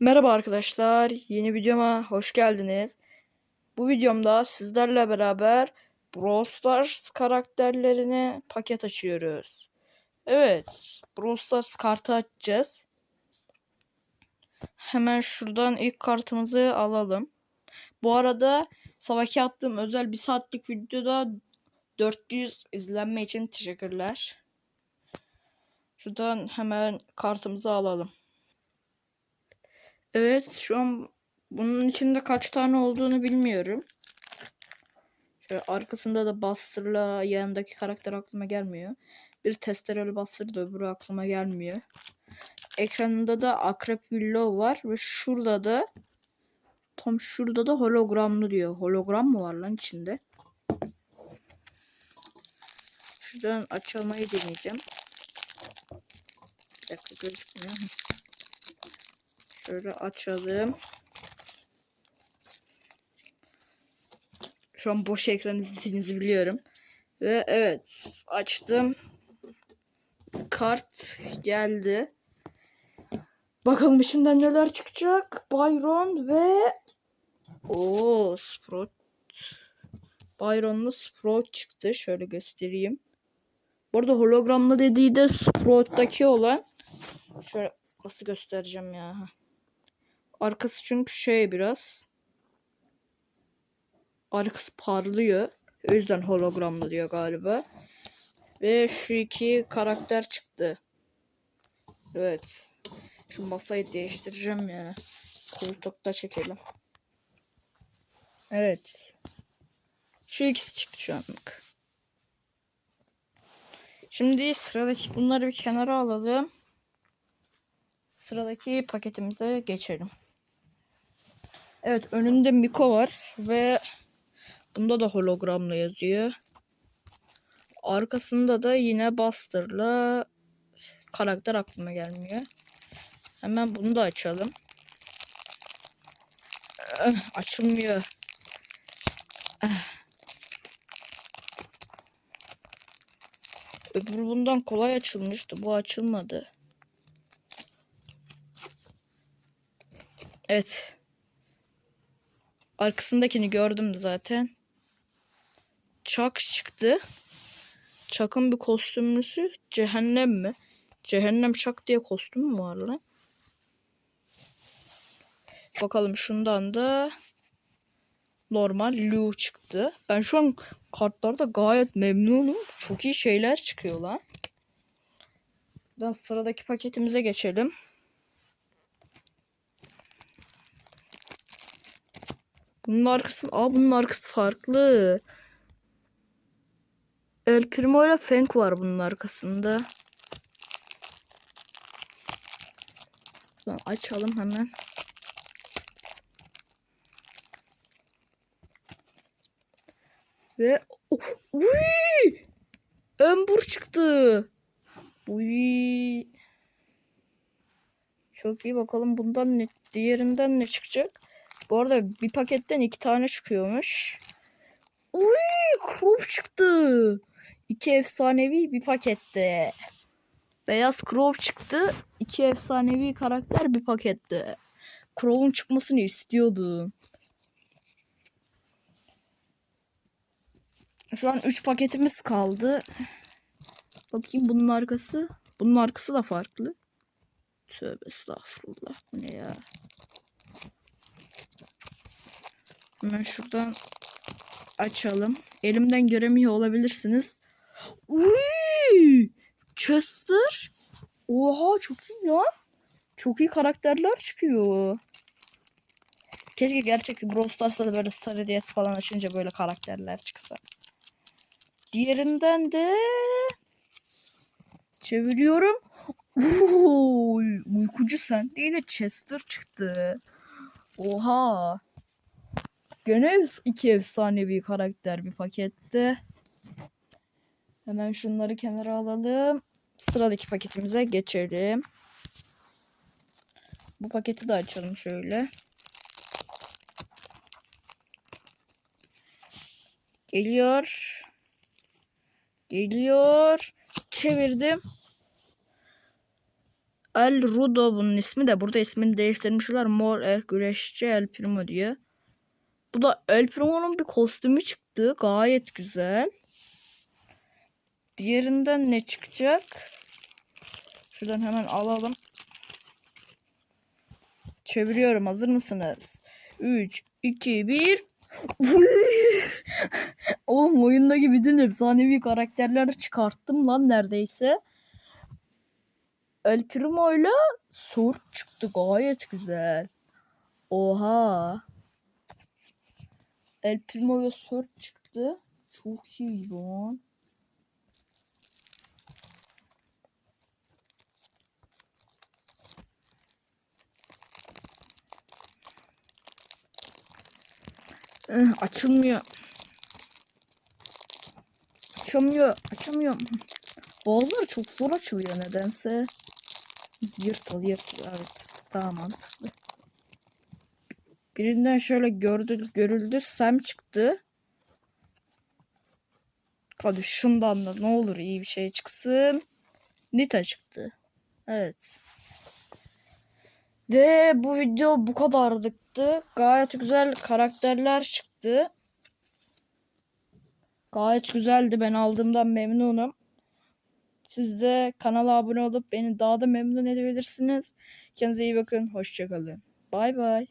Merhaba arkadaşlar, yeni videoma hoş geldiniz. Bu videomda sizlerle beraber Brawl Stars karakterlerini paket açıyoruz. Evet, Brawl Stars kartı açacağız. Hemen şuradan ilk kartımızı alalım. Bu arada sabahki attığım özel bir saatlik videoda 400 izlenme için teşekkürler. Şuradan hemen kartımızı alalım. Evet şu an bunun içinde kaç tane olduğunu bilmiyorum. Şöyle arkasında da Buster'la yanındaki karakter aklıma gelmiyor. Bir testereli Buster da öbürü aklıma gelmiyor. Ekranında da Akrep Willow var ve şurada da tam şurada da hologramlı diyor. Hologram mı var lan içinde? Şuradan açılmayı deneyeceğim. Bir dakika gözükmüyor. Şöyle açalım. Şu an boş ekran izlediğinizi biliyorum. Ve evet açtım. Kart geldi. Bakalım içinden neler çıkacak. Byron ve o Sprout. Byron'lu Sprout çıktı. Şöyle göstereyim. Bu arada hologramlı dediği de Sprout'taki olan. Şöyle nasıl göstereceğim ya. Arkası çünkü şey biraz. Arkası parlıyor. O yüzden hologramlı diyor galiba. Ve şu iki karakter çıktı. Evet. Şu masayı değiştireceğim ya. Koltukta çekelim. Evet. Şu ikisi çıktı şu anlık. Şimdi sıradaki bunları bir kenara alalım. Sıradaki paketimize geçelim. Evet önünde Miko var ve bunda da hologramla yazıyor. Arkasında da yine Buster'la karakter aklıma gelmiyor. Hemen bunu da açalım. Ah, Açılmıyor. Ah. Öbürü bundan kolay açılmıştı. Bu açılmadı. Evet. Arkasındakini gördüm zaten. Chuck çıktı. Chuck'ın bir kostümlüsü cehennem mi? Cehennem Chuck diye kostüm mü var lan? Bakalım şundan da normal Lu çıktı. Ben şu an kartlarda gayet memnunum. Çok iyi şeyler çıkıyor lan. Sıradaki paketimize geçelim. Bunun arkası, aa bunun arkası farklı. El Primo ile Feng var bunun arkasında. Şuradan açalım hemen. Ve oh, uy! Ember çıktı. Uy! Çok iyi bakalım bundan ne, diğerinden ne çıkacak. Bu arada bir paketten iki tane çıkıyormuş. Uy, Crow çıktı. İki efsanevi bir pakette. Beyaz Crow çıktı. İki efsanevi karakter bir pakette. Crow'un çıkmasını istiyordum. Şu an 3 paketimiz kaldı. Bakayım bunun arkası. Bunun arkası da farklı. Tövbe estağfurullah. Bu ne ya? Hemen şuradan açalım. Elimden göremiyor olabilirsiniz. Uy! Chester. Oha çok iyi lan. Çok iyi karakterler çıkıyor. Keşke gerçekten Brawl Stars'ta da böyle Star Hediyesi falan açınca böyle karakterler çıksa. Diğerinden de çeviriyorum. Oo, uykucu sen değil de Chester çıktı. Oha. Gene iki efsanevi karakter bir pakette. Hemen şunları kenara alalım. Sıradaki paketimize geçelim. Bu paketi de açalım şöyle. Geliyor. Geliyor. Çevirdim. El Rudo bunun ismi de. Burada ismini değiştirmişler. Mor El Güreşçi El Primo diye. Bu da El Primo'nun bir kostümü çıktı. Gayet güzel. Diğerinden ne çıkacak? Şuradan hemen alalım. Çeviriyorum. Hazır mısınız? 3, 2, 1. Oğlum oyundaki bütün efsanevi karakterler çıkarttım lan neredeyse. El Primo ile Sword çıktı. Gayet güzel. Oha. El Primo ve Sword çıktı. Çok iyi lan. Eh, açılmıyor. Açamıyor. Açamıyorum. Bazıları çok zor açılıyor nedense. Yırtıl yırtıl. Evet. Daha mantıklı. Birinden şöyle gördü, görüldü. Sam çıktı. Hadi şundan da ne olur iyi bir şey çıksın. Nita çıktı. Evet. Ve bu video bu kadardıktı. Gayet güzel karakterler çıktı. Gayet güzeldi. Ben aldığımdan memnunum. Siz de kanala abone olup beni daha da memnun edebilirsiniz. Kendinize iyi bakın. Hoşçakalın. Bay bay.